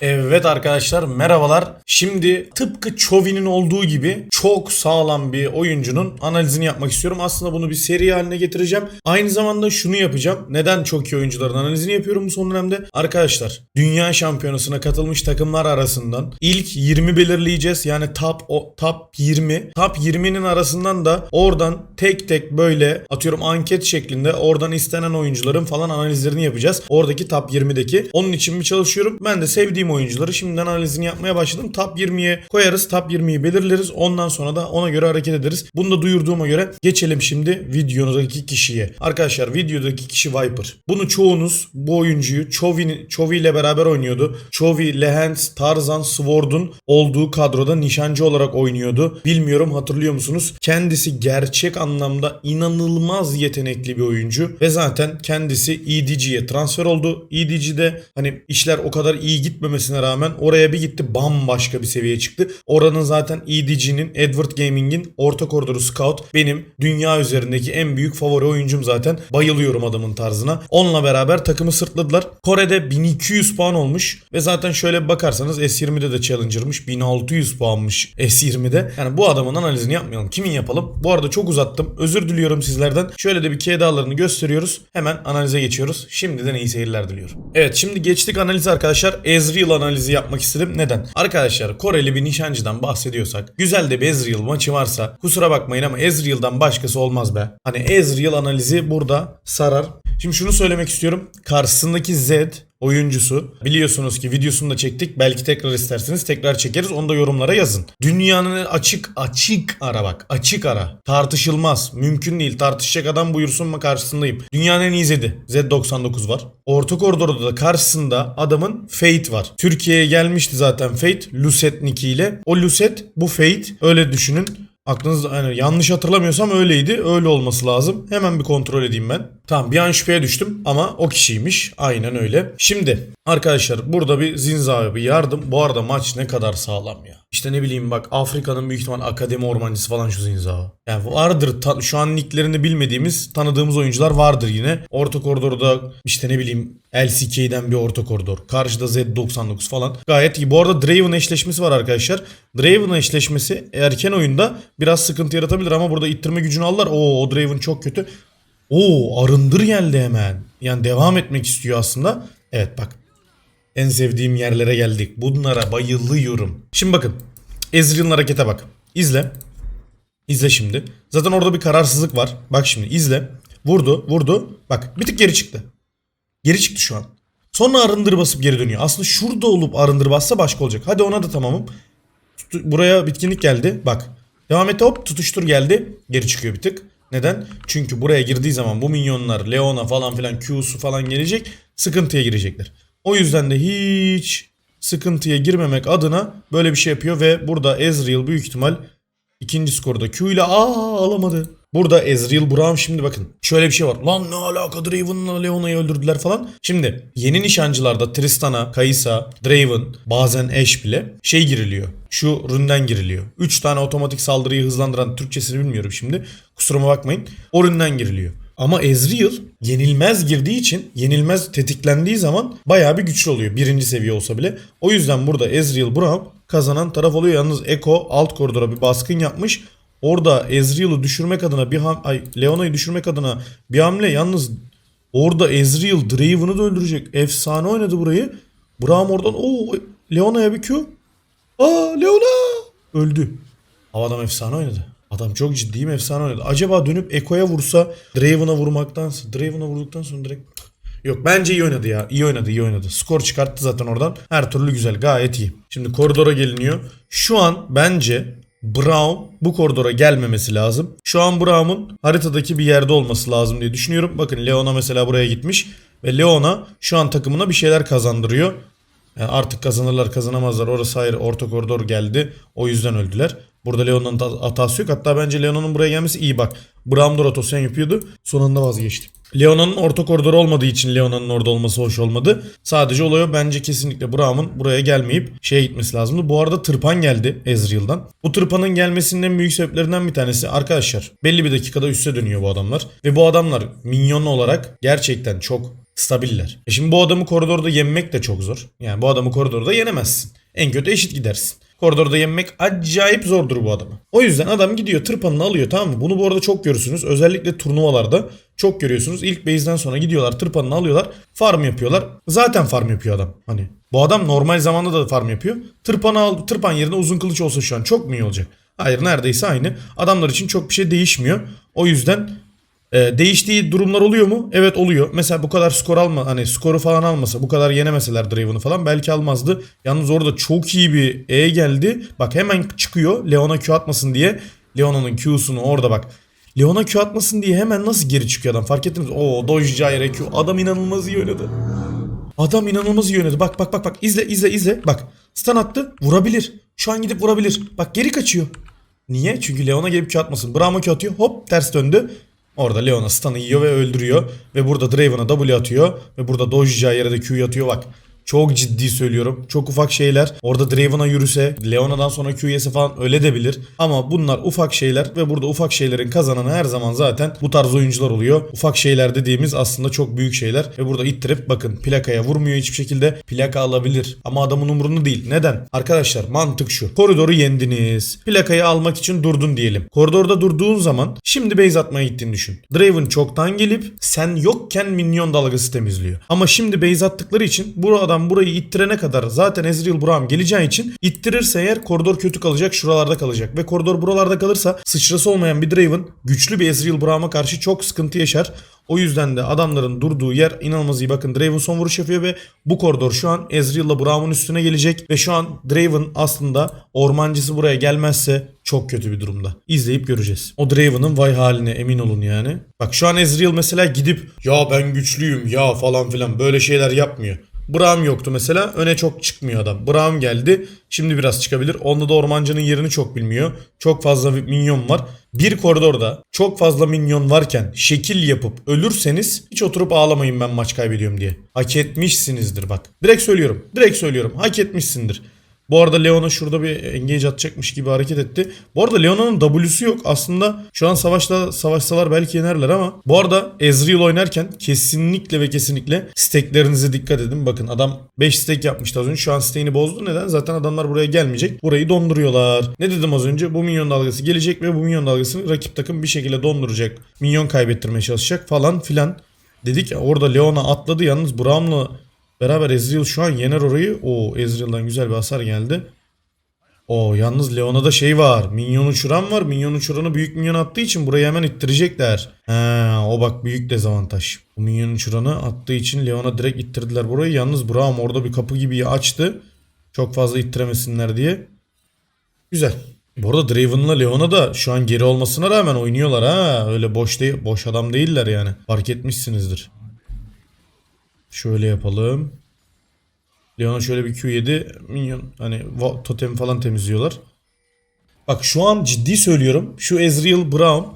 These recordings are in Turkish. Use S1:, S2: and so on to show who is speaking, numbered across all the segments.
S1: Evet arkadaşlar merhabalar. Şimdi tıpkı Chovi'nin olduğu gibi çok sağlam bir oyuncunun analizini yapmak istiyorum. Aslında bunu bir seri haline getireceğim. Aynı zamanda şunu yapacağım. Neden çok iyi oyuncuların analizini yapıyorum bu son dönemde? Arkadaşlar dünya şampiyonasına katılmış takımlar arasından ilk 20 belirleyeceğiz. Yani top o, top 20. Top 20'nin arasından da oradan tek tek böyle atıyorum anket şeklinde oradan istenen oyuncuların falan analizlerini yapacağız. Oradaki top 20'deki. Onun için mi çalışıyorum? Ben de sevdiğim oyuncuları şimdiden analizini yapmaya başladım. Top 20'ye koyarız. Top 20'yi belirleriz. Ondan sonra da ona göre hareket ederiz. Bunu da duyurduğuma göre geçelim şimdi videodaki kişiye. Arkadaşlar videodaki kişi Viper. Bunu çoğunuz bu oyuncuyu Chovy, Chovy ile beraber oynuyordu. Chovy, Lehens, Tarzan, Sword'un olduğu kadroda nişancı olarak oynuyordu. Bilmiyorum hatırlıyor musunuz? Kendisi gerçek anlamda inanılmaz yetenekli bir oyuncu ve zaten kendisi EDG'ye transfer oldu. EDG'de hani işler o kadar iyi gitmemesine rağmen oraya bir gitti bambaşka bir seviyeye çıktı. Oranın zaten EDG'nin Edward Gaming'in orta koridoru scout benim dünya üzerindeki en büyük favori oyuncum zaten. Bayılıyorum adamın tarzına. Onunla beraber takımı sırtladılar. Kore'de 1200 puan olmuş ve zaten şöyle bir bakarsanız S20'de de Challenger'mış. 1600 puanmış S20'de. Yani bu adamın analizini yapmayalım. Kimin yapalım? Bu arada çok uzattım. Özür diliyorum sizlerden. Şöyle de bir key dağlarını gösteriyoruz. Hemen analize geçiyoruz. Şimdiden iyi seyirler diliyorum. Evet şimdi geçtik analize arkadaşlar. Ezreal analizi yapmak istedim. Neden? Arkadaşlar Koreli bir nişancıdan bahsediyorsak güzel de bir Ezreal maçı varsa kusura bakmayın ama Ezreal'dan başkası olmaz be. Hani Ezreal analizi burada sarar. Şimdi şunu söylemek istiyorum. Karşısındaki Zed oyuncusu. Biliyorsunuz ki videosunu da çektik. Belki tekrar isterseniz tekrar çekeriz. Onu da yorumlara yazın. Dünyanın açık açık ara bak. Açık ara. Tartışılmaz. Mümkün değil. Tartışacak adam buyursun mu karşısındayım. Dünyanın en iyi Zed'i. Z99 var. Orta koridorda da karşısında adamın Fate var. Türkiye'ye gelmişti zaten Fate. Lucet Nicky ile. O Lucet bu Fate. Öyle düşünün. Aklınızda yani yanlış hatırlamıyorsam öyleydi. Öyle olması lazım. Hemen bir kontrol edeyim ben. Tamam bir an şüpheye düştüm ama o kişiymiş. Aynen öyle. Şimdi arkadaşlar burada bir Zinza'ya bir yardım. Bu arada maç ne kadar sağlam ya. İşte ne bileyim bak Afrika'nın büyük ihtimal akademi ormancısı falan şu Zinza. Yani vardır ta- şu an nicklerini bilmediğimiz tanıdığımız oyuncular vardır yine. Orta koridorda işte ne bileyim LCK'den bir orta koridor. Karşıda Z99 falan. Gayet iyi. Bu arada Draven eşleşmesi var arkadaşlar. Draven eşleşmesi erken oyunda biraz sıkıntı yaratabilir ama burada ittirme gücünü alırlar. Oo o Draven çok kötü. Oo arındır geldi hemen. Yani devam etmek istiyor aslında. Evet bak. En sevdiğim yerlere geldik. Bunlara bayılıyorum. Şimdi bakın. Ezreal'ın harekete bak. İzle. İzle şimdi. Zaten orada bir kararsızlık var. Bak şimdi izle. Vurdu, vurdu. Bak bir tık geri çıktı. Geri çıktı şu an. Sonra arındır basıp geri dönüyor. Aslında şurada olup arındır bassa başka olacak. Hadi ona da tamamım. Tutu- Buraya bitkinlik geldi. Bak. Devam et hop tutuştur geldi. Geri çıkıyor bir tık. Neden? Çünkü buraya girdiği zaman bu minyonlar Leona falan filan Q'su falan gelecek. Sıkıntıya girecekler. O yüzden de hiç sıkıntıya girmemek adına böyle bir şey yapıyor ve burada Ezreal büyük ihtimal ikinci skorda Q ile aa alamadı. Burada Ezreal Braum şimdi bakın şöyle bir şey var. Lan ne alaka Draven'la Leona'yı öldürdüler falan. Şimdi yeni nişancılarda Tristana, Kaysa, Draven bazen Ashe bile şey giriliyor. Şu ründen giriliyor. 3 tane otomatik saldırıyı hızlandıran Türkçesini bilmiyorum şimdi. Kusuruma bakmayın. O ründen giriliyor. Ama Ezreal yenilmez girdiği için yenilmez tetiklendiği zaman bayağı bir güçlü oluyor. Birinci seviye olsa bile. O yüzden burada Ezreal Braum kazanan taraf oluyor. Yalnız Echo alt koridora bir baskın yapmış. Orada Ezreal'ı düşürmek adına bir ham ay Leona'yı düşürmek adına bir hamle yalnız orada Ezreal Draven'ı da öldürecek. Efsane oynadı burayı. Braum oradan o Leona'ya bir Q. Aa Leona öldü. Adam efsane oynadı. Adam çok ciddiyim efsane oynadı. Acaba dönüp Eko'ya vursa Draven'a vurmaktansa Draven'a vurduktan sonra direkt Yok bence iyi oynadı ya. İyi oynadı iyi oynadı. Skor çıkarttı zaten oradan. Her türlü güzel gayet iyi. Şimdi koridora geliniyor. Şu an bence Brown bu koridora gelmemesi lazım. Şu an Brown'un haritadaki bir yerde olması lazım diye düşünüyorum. Bakın Leona mesela buraya gitmiş. Ve Leona şu an takımına bir şeyler kazandırıyor. Yani artık kazanırlar kazanamazlar. Orası ayrı. Orta koridor geldi. O yüzden öldüler. Burada Leona'nın ta- hatası yok. Hatta bence Leona'nın buraya gelmesi iyi bak. Brown da rotasyon yapıyordu. Son anda vazgeçti. Leona'nın orta koridor olmadığı için Leona'nın orada olması hoş olmadı. Sadece olay. Bence kesinlikle Brown'un buraya gelmeyip şeye gitmesi lazımdı. Bu arada tırpan geldi Ezreal'dan. Bu tırpanın gelmesinin en büyük sebeplerinden bir tanesi arkadaşlar belli bir dakikada üste dönüyor bu adamlar. Ve bu adamlar minyon olarak gerçekten çok Stabiller. E şimdi bu adamı koridorda yenmek de çok zor. Yani bu adamı koridorda yenemezsin. En kötü eşit gidersin. Koridorda yenmek acayip zordur bu adamı. O yüzden adam gidiyor tırpanını alıyor tamam mı? Bunu bu arada çok görürsünüz. Özellikle turnuvalarda çok görüyorsunuz. İlk base'den sonra gidiyorlar tırpanını alıyorlar. Farm yapıyorlar. Zaten farm yapıyor adam. Hani bu adam normal zamanda da farm yapıyor. Tırpanı al, tırpan yerine uzun kılıç olsa şu an çok mu iyi olacak? Hayır neredeyse aynı. Adamlar için çok bir şey değişmiyor. O yüzden ee, değiştiği durumlar oluyor mu? Evet oluyor. Mesela bu kadar skor alma hani skoru falan almasa bu kadar yenemeseler Draven'ı falan belki almazdı. Yalnız orada çok iyi bir E geldi. Bak hemen çıkıyor Leon'a Q atmasın diye. Leona'nın Q'sunu orada bak. Leon'a Q atmasın diye hemen nasıl geri çıkıyor adam fark ettiniz? Oo Doge Gyre Q. Adam inanılmaz iyi oynadı. Adam inanılmaz iyi oynadı. Bak bak bak bak izle izle izle. Bak stun attı vurabilir. Şu an gidip vurabilir. Bak geri kaçıyor. Niye? Çünkü Leon'a gelip Q atmasın. Brahma Q atıyor. Hop ters döndü. Orada Leon'a stun'ı yiyor ve öldürüyor. Ve burada Draven'a W atıyor. Ve burada Doji'ca yere de Q atıyor bak. Çok ciddi söylüyorum. Çok ufak şeyler. Orada Draven'a yürüse, Leona'dan sonra Q yese falan öyle de bilir. Ama bunlar ufak şeyler ve burada ufak şeylerin kazananı her zaman zaten bu tarz oyuncular oluyor. Ufak şeyler dediğimiz aslında çok büyük şeyler. Ve burada ittirip bakın plakaya vurmuyor hiçbir şekilde. Plaka alabilir. Ama adamın umurunda değil. Neden? Arkadaşlar mantık şu. Koridoru yendiniz. Plakayı almak için durdun diyelim. Koridorda durduğun zaman şimdi base atmaya gittiğini düşün. Draven çoktan gelip sen yokken minyon dalgası temizliyor. Ama şimdi base attıkları için bu adam burayı ittirene kadar zaten Ezreal Braum geleceği için ittirirse eğer koridor kötü kalacak şuralarda kalacak. Ve koridor buralarda kalırsa sıçrası olmayan bir Draven güçlü bir Ezreal Braum'a karşı çok sıkıntı yaşar. O yüzden de adamların durduğu yer inanılmaz iyi. Bakın Draven son vuruş yapıyor ve bu koridor şu an Ezreal'la Braum'un üstüne gelecek. Ve şu an Draven aslında ormancısı buraya gelmezse çok kötü bir durumda. İzleyip göreceğiz. O Draven'ın vay haline emin olun yani. Bak şu an Ezreal mesela gidip ya ben güçlüyüm ya falan filan böyle şeyler yapmıyor. Braum yoktu mesela. Öne çok çıkmıyor adam. Braum geldi. Şimdi biraz çıkabilir. Onda da ormancının yerini çok bilmiyor. Çok fazla minyon var. Bir koridorda çok fazla minyon varken şekil yapıp ölürseniz hiç oturup ağlamayın ben maç kaybediyorum diye. Hak etmişsinizdir bak. Direkt söylüyorum. Direkt söylüyorum. Hak etmişsindir. Bu arada Leona şurada bir engage atacakmış gibi hareket etti. Bu arada Leona'nın W'su yok. Aslında şu an savaşta savaşsalar belki yenerler ama bu arada Ezreal oynarken kesinlikle ve kesinlikle steklerinize dikkat edin. Bakın adam 5 stek yapmıştı az önce. Şu an stekini bozdu. Neden? Zaten adamlar buraya gelmeyecek. Burayı donduruyorlar. Ne dedim az önce? Bu minyon dalgası gelecek ve bu minyon dalgasını rakip takım bir şekilde donduracak. Minyon kaybettirmeye çalışacak falan filan. Dedik ya orada Leona atladı yalnız Braum'la Beraber Ezreal şu an yener orayı. O Ezreal'dan güzel bir hasar geldi. O yalnız Leona'da şey var. Minyon uçuran var. Minyon uçuranı büyük minyon attığı için burayı hemen ittirecekler. He, o bak büyük dezavantaj. Bu minyon uçuranı attığı için Leona direkt ittirdiler burayı. Yalnız Braum orada bir kapı gibi açtı. Çok fazla ittiremesinler diye. Güzel. Bu arada Draven'la Leona da şu an geri olmasına rağmen oynuyorlar ha. Öyle boş değil, boş adam değiller yani. Fark etmişsinizdir. Şöyle yapalım. Leon'a şöyle bir Q7 minyon hani totem falan temizliyorlar. Bak şu an ciddi söylüyorum. Şu Ezreal Brown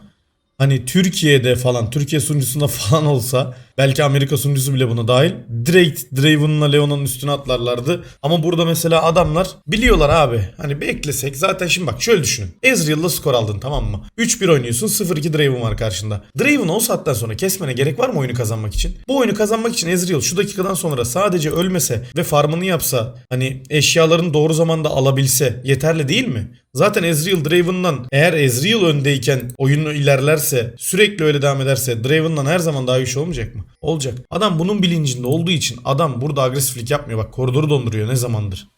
S1: hani Türkiye'de falan Türkiye sunucusunda falan olsa belki Amerika sunucusu bile buna dahil direkt Draven'la Leona'nın üstüne atlarlardı. Ama burada mesela adamlar biliyorlar abi. Hani beklesek zaten şimdi bak şöyle düşünün. Ezreal'la skor aldın tamam mı? 3-1 oynuyorsun 0-2 Draven var karşında. Draven o saatten sonra kesmene gerek var mı oyunu kazanmak için? Bu oyunu kazanmak için Ezreal şu dakikadan sonra sadece ölmese ve farmını yapsa hani eşyalarını doğru zamanda alabilse yeterli değil mi? Zaten Ezreal Draven'dan eğer Ezreal öndeyken oyunu ilerlerse sürekli öyle devam ederse Draven'dan her zaman daha güçlü olmayacak mı? Olacak. Adam bunun bilincinde olduğu için adam burada agresiflik yapmıyor. Bak koridoru donduruyor ne zamandır.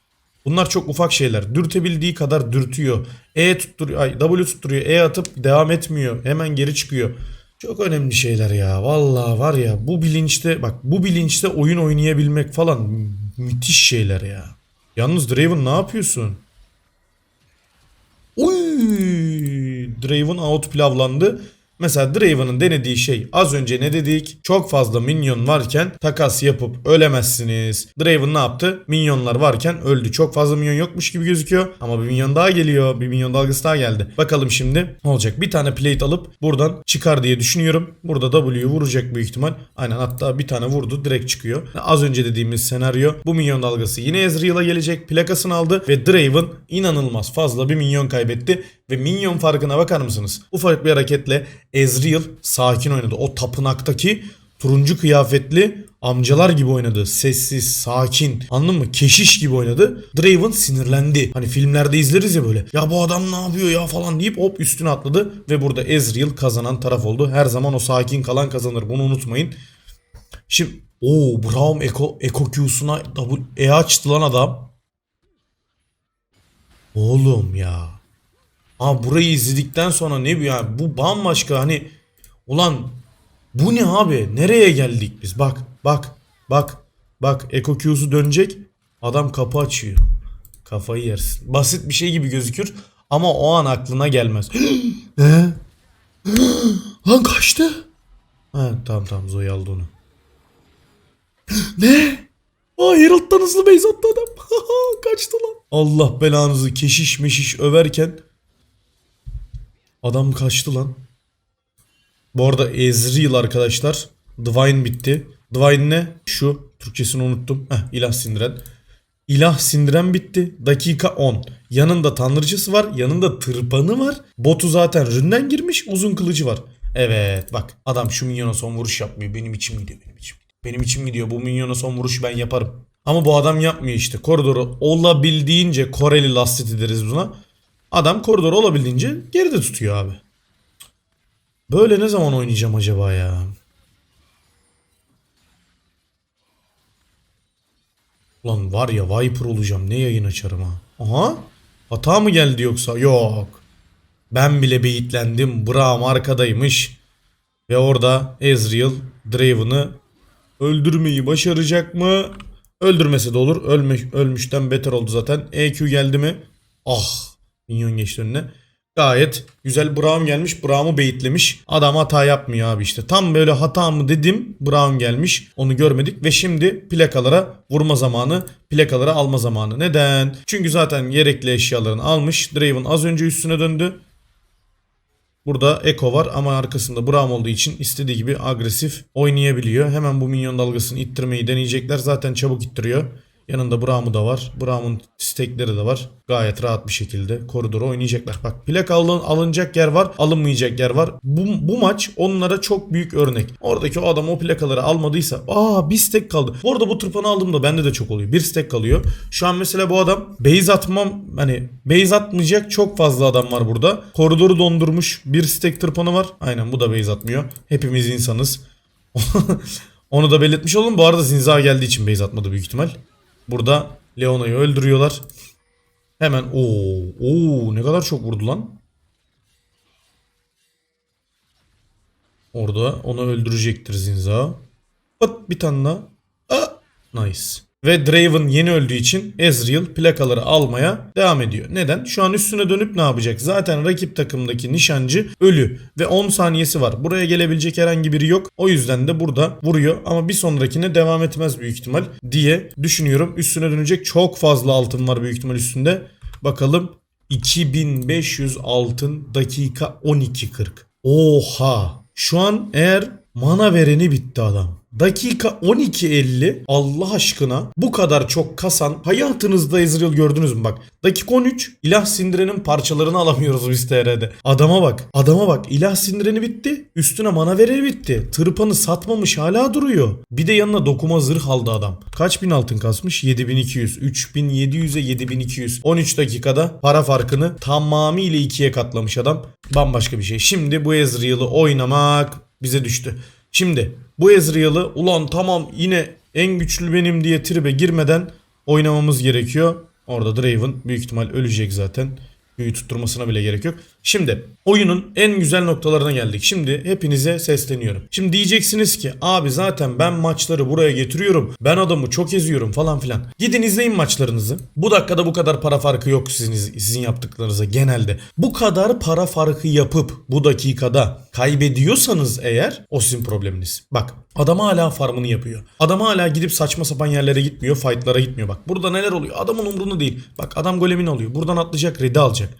S1: Bunlar çok ufak şeyler. Dürtebildiği kadar dürtüyor. E tutturuyor, ay W tutturuyor. E atıp devam etmiyor. Hemen geri çıkıyor. Çok önemli şeyler ya. Vallahi var ya bu bilinçte bak bu bilinçte oyun oynayabilmek falan müthiş şeyler ya. Yalnız Draven ne yapıyorsun? Uy, Draven out pilavlandı. Mesela Draven'ın denediği şey az önce ne dedik? Çok fazla minyon varken takas yapıp ölemezsiniz. Draven ne yaptı? Minyonlar varken öldü. Çok fazla minyon yokmuş gibi gözüküyor. Ama bir minyon daha geliyor. Bir minyon dalgası daha geldi. Bakalım şimdi ne olacak? Bir tane plate alıp buradan çıkar diye düşünüyorum. Burada W'yu vuracak büyük ihtimal. Aynen hatta bir tane vurdu direkt çıkıyor. Az önce dediğimiz senaryo. Bu minyon dalgası yine Ezreal'a gelecek. Plakasını aldı ve Draven inanılmaz fazla bir minyon kaybetti. Ve minyon farkına bakar mısınız? Ufak bir hareketle Ezreal sakin oynadı. O tapınaktaki turuncu kıyafetli amcalar gibi oynadı. Sessiz, sakin. Anladın mı? Keşiş gibi oynadı. Draven sinirlendi. Hani filmlerde izleriz ya böyle. Ya bu adam ne yapıyor ya falan deyip hop üstüne atladı. Ve burada Ezreal kazanan taraf oldu. Her zaman o sakin kalan kazanır. Bunu unutmayın. Şimdi o Braum Eko, Eko Q'suna E açtı lan adam. Oğlum ya. Ha burayı izledikten sonra ne bu ya? Bu bambaşka hani ulan bu ne abi? Nereye geldik biz? Bak bak bak bak Eko Q'su dönecek. Adam kapı açıyor. Kafayı yersin. Basit bir şey gibi gözükür ama o an aklına gelmez. ne? Lan kaçtı. Ha tamam tamam Zoe aldı onu. ne? Aa Herald'dan hızlı base attı adam. Kaçtı lan. Allah belanızı keşiş meşiş överken adam kaçtı lan. Bu arada Ezreal arkadaşlar. Divine bitti. Divine ne? Şu. Türkçesini unuttum. Heh, ilah sindiren. İlah sindiren bitti. Dakika 10. Yanında tanrıcısı var. Yanında tırpanı var. Botu zaten ründen girmiş. Uzun kılıcı var. Evet bak adam şu minyona son vuruş yapmıyor. Benim içim gidiyor benim içim. Benim içim gidiyor. Bu minyona son vuruşu ben yaparım. Ama bu adam yapmıyor işte. Koridoru olabildiğince Koreli lastit deriz buna. Adam koridoru olabildiğince geride tutuyor abi. Böyle ne zaman oynayacağım acaba ya? Ulan var ya Viper olacağım ne yayın açarım ha. Aha. Hata mı geldi yoksa? Yok. Ben bile beyitlendim. Braum arkadaymış. Ve orada Ezreal Draven'ı öldürmeyi başaracak mı? Öldürmese de olur. Ölme, ölmüşten beter oldu zaten. EQ geldi mi? Ah. Minyon geçti önüne. Gayet güzel Braum gelmiş. Braum'u beyitlemiş. Adam hata yapmıyor abi işte. Tam böyle hata mı dedim. Braum gelmiş. Onu görmedik. Ve şimdi plakalara vurma zamanı. Plakalara alma zamanı. Neden? Çünkü zaten gerekli eşyalarını almış. Draven az önce üstüne döndü. Burada Eko var ama arkasında Braum olduğu için istediği gibi agresif oynayabiliyor. Hemen bu minyon dalgasını ittirmeyi deneyecekler. Zaten çabuk ittiriyor. Yanında Braum'u da var. Braum'un stekleri de var. Gayet rahat bir şekilde koridoru oynayacaklar. Bak plak alın, alınacak yer var. Alınmayacak yer var. Bu, bu maç onlara çok büyük örnek. Oradaki o adam o plakaları almadıysa aa bir stek kaldı. Bu arada bu tırpanı aldığımda bende de çok oluyor. Bir stek kalıyor. Şu an mesela bu adam base atmam hani base atmayacak çok fazla adam var burada. Koridoru dondurmuş. Bir stek tırpanı var. Aynen bu da base atmıyor. Hepimiz insanız. Onu da belirtmiş olalım. Bu arada Zinza geldiği için base atmadı büyük ihtimal. Burada Leona'yı öldürüyorlar. Hemen ooo ooo ne kadar çok vurdu lan. Orada onu öldürecektir Zinza. Pat bir tane daha. Aa, nice. Ve Draven yeni öldüğü için Ezreal plakaları almaya devam ediyor. Neden? Şu an üstüne dönüp ne yapacak? Zaten rakip takımdaki nişancı ölü ve 10 saniyesi var. Buraya gelebilecek herhangi biri yok. O yüzden de burada vuruyor ama bir sonrakine devam etmez büyük ihtimal diye düşünüyorum. Üstüne dönecek çok fazla altın var büyük ihtimal üstünde. Bakalım 2500 altın dakika 12.40. Oha! Şu an eğer mana vereni bitti adam. Dakika 12.50 Allah aşkına bu kadar çok kasan hayatınızda Ezreal gördünüz mü bak. Dakika 13 ilah sindirenin parçalarını alamıyoruz biz TR'de. Adama bak adama bak ilah sindireni bitti üstüne mana vereni bitti. Tırpanı satmamış hala duruyor. Bir de yanına dokuma zırh aldı adam. Kaç bin altın kasmış? 7200. 3700'e 7200. 13 dakikada para farkını tamamıyla ikiye katlamış adam. Bambaşka bir şey. Şimdi bu Ezreal'ı oynamak bize düştü. Şimdi bu Ezreal'ı ulan tamam yine en güçlü benim diye tribe girmeden oynamamız gerekiyor. Orada Draven büyük ihtimal ölecek zaten. Büyü tutturmasına bile gerek yok. Şimdi oyunun en güzel noktalarına geldik. Şimdi hepinize sesleniyorum. Şimdi diyeceksiniz ki abi zaten ben maçları buraya getiriyorum. Ben adamı çok eziyorum falan filan. Gidin izleyin maçlarınızı. Bu dakikada bu kadar para farkı yok sizin, sizin yaptıklarınıza genelde. Bu kadar para farkı yapıp bu dakikada kaybediyorsanız eğer o sizin probleminiz. Bak adam hala farmını yapıyor. Adam hala gidip saçma sapan yerlere gitmiyor. Fightlara gitmiyor. Bak burada neler oluyor. Adamın umrunda değil. Bak adam golemini alıyor. Buradan atlayacak. Red'i alacak.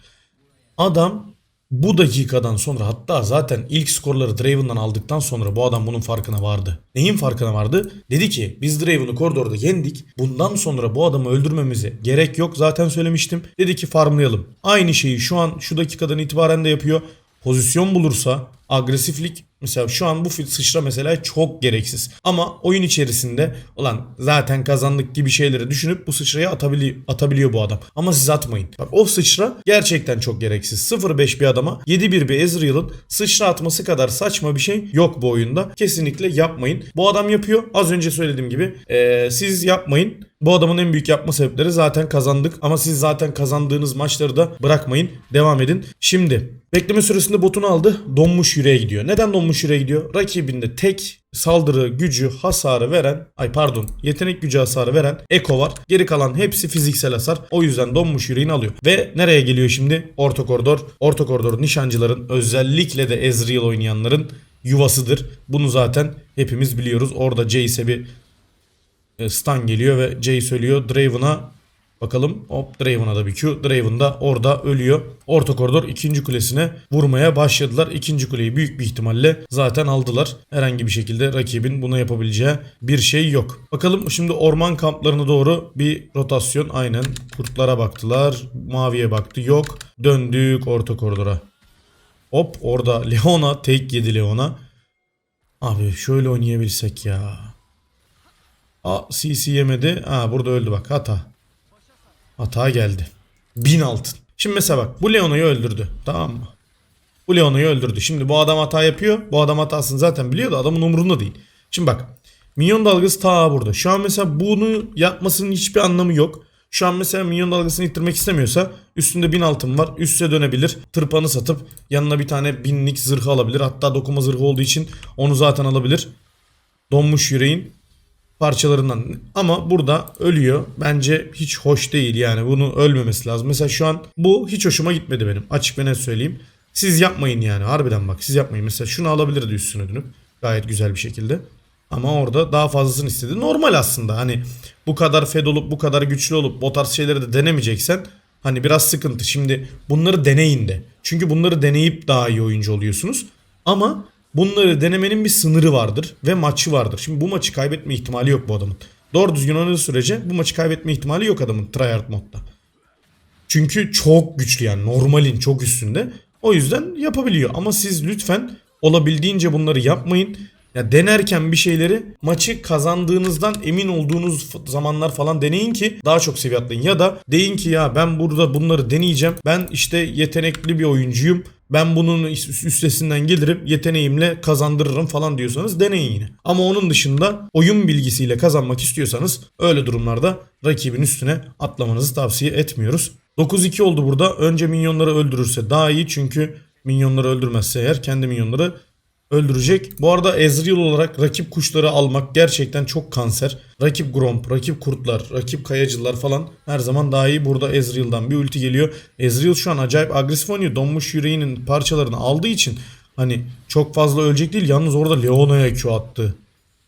S1: Adam bu dakikadan sonra hatta zaten ilk skorları Draven'dan aldıktan sonra bu adam bunun farkına vardı. Neyin farkına vardı? Dedi ki biz Draven'ı koridorda yendik. Bundan sonra bu adamı öldürmemize gerek yok. Zaten söylemiştim. Dedi ki farmlayalım. Aynı şeyi şu an şu dakikadan itibaren de yapıyor. Pozisyon bulursa agresiflik mesela şu an bu sıçra mesela çok gereksiz. Ama oyun içerisinde olan zaten kazandık gibi şeyleri düşünüp bu sıçrayı atabili atabiliyor bu adam. Ama siz atmayın. Bak o sıçra gerçekten çok gereksiz. 0-5 bir adama 7-1 bir Ezreal'ın sıçra atması kadar saçma bir şey yok bu oyunda. Kesinlikle yapmayın. Bu adam yapıyor. Az önce söylediğim gibi eee, siz yapmayın. Bu adamın en büyük yapma sebepleri zaten kazandık ama siz zaten kazandığınız maçları da bırakmayın. Devam edin. Şimdi bekleme süresinde botunu aldı. Donmuş yüreğe gidiyor. Neden donmuş yüreğe gidiyor? Rakibinde tek saldırı gücü hasarı veren ay pardon yetenek gücü hasarı veren Eko var. Geri kalan hepsi fiziksel hasar. O yüzden donmuş yüreğini alıyor. Ve nereye geliyor şimdi? Orta koridor. Orta koridor nişancıların özellikle de Ezreal oynayanların yuvasıdır. Bunu zaten hepimiz biliyoruz. Orada Jace'e bir e, stun geliyor ve Jay söylüyor Draven'a bakalım hop Draven'a da bir Q. Draven da orada ölüyor. Orta koridor ikinci kulesine vurmaya başladılar. İkinci kuleyi büyük bir ihtimalle zaten aldılar. Herhangi bir şekilde rakibin buna yapabileceği bir şey yok. Bakalım şimdi orman kamplarına doğru bir rotasyon. Aynen kurtlara baktılar. Maviye baktı yok. Döndük orta koridora. Hop orada Leona tek yedi Leona. Abi şöyle oynayabilsek ya. A, CC yemedi. Ha burada öldü bak hata. Hata geldi. 1000 altın. Şimdi mesela bak bu Leono'yu öldürdü. Tamam mı? Bu Leono'yu öldürdü. Şimdi bu adam hata yapıyor. Bu adam hatasını zaten biliyor da adamın umurunda değil. Şimdi bak. Minyon dalgası ta burada. Şu an mesela bunu yapmasının hiçbir anlamı yok. Şu an mesela minyon dalgasını ittirmek istemiyorsa üstünde 1000 altın var. Üste dönebilir. Tırpanı satıp yanına bir tane binlik zırhı alabilir. Hatta dokuma zırhı olduğu için onu zaten alabilir. Donmuş yüreğin parçalarından ama burada ölüyor. Bence hiç hoş değil yani bunu ölmemesi lazım. Mesela şu an bu hiç hoşuma gitmedi benim. Açık ve net söyleyeyim. Siz yapmayın yani harbiden bak siz yapmayın. Mesela şunu alabilirdi üstüne dönüp gayet güzel bir şekilde. Ama orada daha fazlasını istedi. Normal aslında hani bu kadar fed olup bu kadar güçlü olup bu tarz şeyleri de denemeyeceksen hani biraz sıkıntı. Şimdi bunları deneyin de. Çünkü bunları deneyip daha iyi oyuncu oluyorsunuz. Ama bunları denemenin bir sınırı vardır ve maçı vardır. Şimdi bu maçı kaybetme ihtimali yok bu adamın. Doğru düzgün oynadığı sürece bu maçı kaybetme ihtimali yok adamın tryhard modda. Çünkü çok güçlü yani normalin çok üstünde. O yüzden yapabiliyor ama siz lütfen olabildiğince bunları yapmayın. Ya denerken bir şeyleri maçı kazandığınızdan emin olduğunuz zamanlar falan deneyin ki daha çok seviye atlayın. Ya da deyin ki ya ben burada bunları deneyeceğim. Ben işte yetenekli bir oyuncuyum. Ben bunun üst- üstesinden gelirim. Yeteneğimle kazandırırım falan diyorsanız deneyin yine. Ama onun dışında oyun bilgisiyle kazanmak istiyorsanız öyle durumlarda rakibin üstüne atlamanızı tavsiye etmiyoruz. 9-2 oldu burada. Önce minyonları öldürürse daha iyi çünkü minyonları öldürmezse eğer kendi minyonları öldürecek. Bu arada Ezreal olarak rakip kuşları almak gerçekten çok kanser. Rakip Gromp, rakip kurtlar, rakip kayacılar falan her zaman daha iyi. Burada Ezreal'dan bir ulti geliyor. Ezreal şu an acayip agresif oynuyor. Donmuş yüreğinin parçalarını aldığı için hani çok fazla ölecek değil. Yalnız orada Leona'ya Q attı.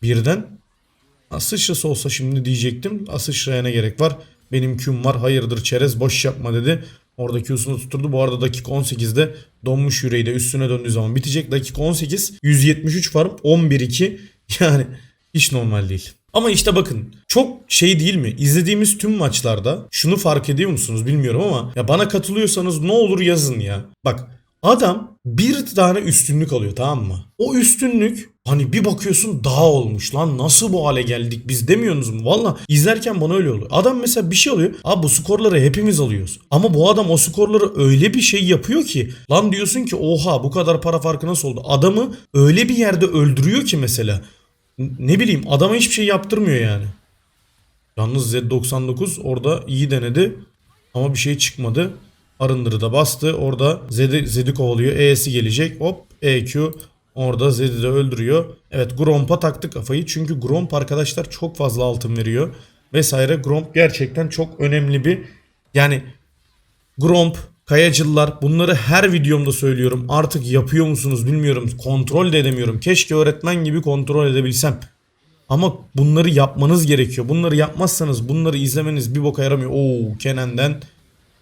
S1: Birden. Sıçrası olsa şimdi diyecektim. Ha, Sıçraya ne gerek var? Benim Q'm var. Hayırdır çerez boş yapma dedi. Orada Q'sunu tutturdu. Bu arada dakika 18'de donmuş yüreği de üstüne döndüğü zaman bitecek. Dakika 18 173 farm 11-2 yani hiç normal değil. Ama işte bakın çok şey değil mi? İzlediğimiz tüm maçlarda şunu fark ediyor musunuz bilmiyorum ama ya bana katılıyorsanız ne olur yazın ya. Bak Adam bir tane üstünlük alıyor tamam mı? O üstünlük hani bir bakıyorsun daha olmuş lan nasıl bu hale geldik biz demiyorsunuz mu? Valla izlerken bana öyle oluyor. Adam mesela bir şey oluyor. Abi bu skorları hepimiz alıyoruz. Ama bu adam o skorları öyle bir şey yapıyor ki lan diyorsun ki oha bu kadar para farkı nasıl oldu? Adamı öyle bir yerde öldürüyor ki mesela. Ne bileyim adama hiçbir şey yaptırmıyor yani. Yalnız Z99 orada iyi denedi ama bir şey çıkmadı. Arındırı da bastı. Orada Zed'i, Zed'i kovalıyor. E'si gelecek. Hop EQ orada Zed'i de öldürüyor. Evet Gromp'a taktı kafayı. Çünkü Gromp arkadaşlar çok fazla altın veriyor. Vesaire. Gromp gerçekten çok önemli bir yani Gromp, Kayacılılar bunları her videomda söylüyorum. Artık yapıyor musunuz bilmiyorum. Kontrol de edemiyorum. Keşke öğretmen gibi kontrol edebilsem. Ama bunları yapmanız gerekiyor. Bunları yapmazsanız bunları izlemeniz bir boka yaramıyor. Oo Kenan'den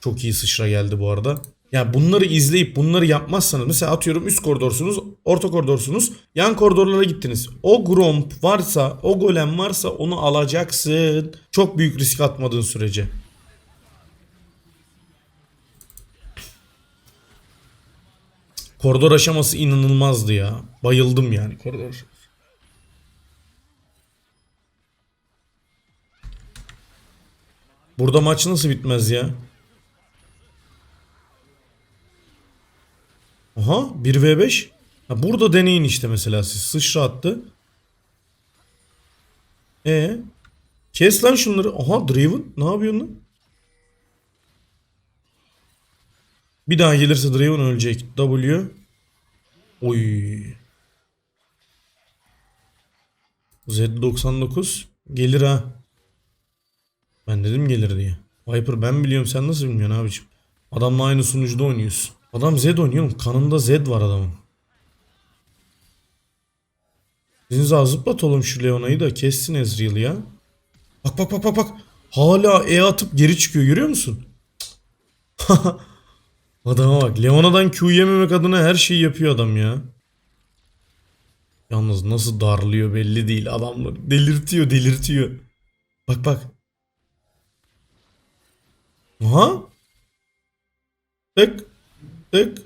S1: çok iyi sıçra geldi bu arada. Ya bunları izleyip bunları yapmazsanız mesela atıyorum üst koridorsunuz, orta koridorsunuz, yan koridorlara gittiniz. O Gromp varsa, o golem varsa onu alacaksın. Çok büyük risk atmadığın sürece. Koridor aşaması inanılmazdı ya. Bayıldım yani koridor. Burada maç nasıl bitmez ya? Aha 1v5. Ha, burada deneyin işte mesela siz. Sıçra attı. E Kes lan şunları. Aha Draven ne yapıyorsun lan? Bir daha gelirse Draven ölecek. W. Oy. Z99 gelir ha. Ben dedim gelir diye. Viper ben biliyorum sen nasıl bilmiyorsun abicim. Adamla aynı sunucuda oynuyorsun. Adam Z oynuyor oğlum. Kanında Z var adamın. Sizin zıplat oğlum şu Leona'yı da kessin Ezreal ya. Bak bak bak bak bak. Hala E atıp geri çıkıyor görüyor musun? Adama bak. Leona'dan Q yememek adına her şeyi yapıyor adam ya. Yalnız nasıl darlıyor belli değil adamları. Delirtiyor delirtiyor. Bak bak. Aha. Tık. Tık.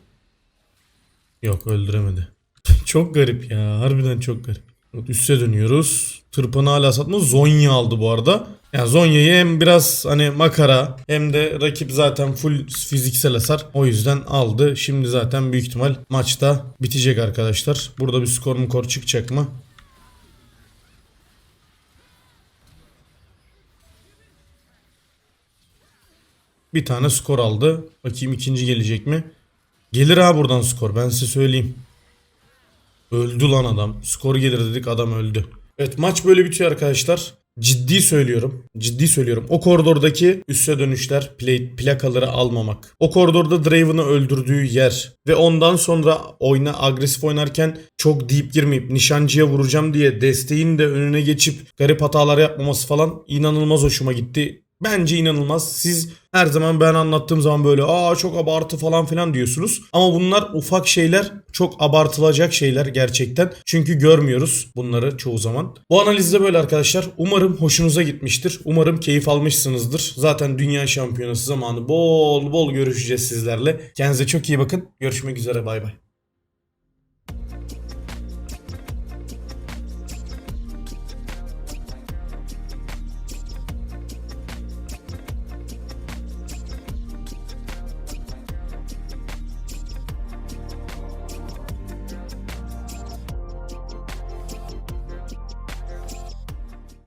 S1: Yok öldüremedi. çok garip ya. Harbiden çok garip. Evet, Üste dönüyoruz. Tırpanı hala satma. Zonya aldı bu arada. Yani Zonya'yı hem biraz hani makara hem de rakip zaten full fiziksel hasar. O yüzden aldı. Şimdi zaten büyük ihtimal maçta bitecek arkadaşlar. Burada bir skor mu kor çıkacak mı? Bir tane skor aldı. Bakayım ikinci gelecek mi? Gelir ha buradan skor ben size söyleyeyim. Öldü lan adam. Skor gelir dedik adam öldü. Evet maç böyle bitiyor arkadaşlar. Ciddi söylüyorum. Ciddi söylüyorum. O koridordaki üste dönüşler, play, plakaları almamak. O koridorda Draven'ı öldürdüğü yer ve ondan sonra oyuna agresif oynarken çok deep girmeyip nişancıya vuracağım diye desteğin de önüne geçip garip hatalar yapmaması falan inanılmaz hoşuma gitti. Bence inanılmaz. Siz her zaman ben anlattığım zaman böyle aa çok abartı falan filan diyorsunuz. Ama bunlar ufak şeyler çok abartılacak şeyler gerçekten. Çünkü görmüyoruz bunları çoğu zaman. Bu analizde böyle arkadaşlar. Umarım hoşunuza gitmiştir. Umarım keyif almışsınızdır. Zaten dünya şampiyonası zamanı bol bol görüşeceğiz sizlerle. Kendinize çok iyi bakın. Görüşmek üzere bay bay.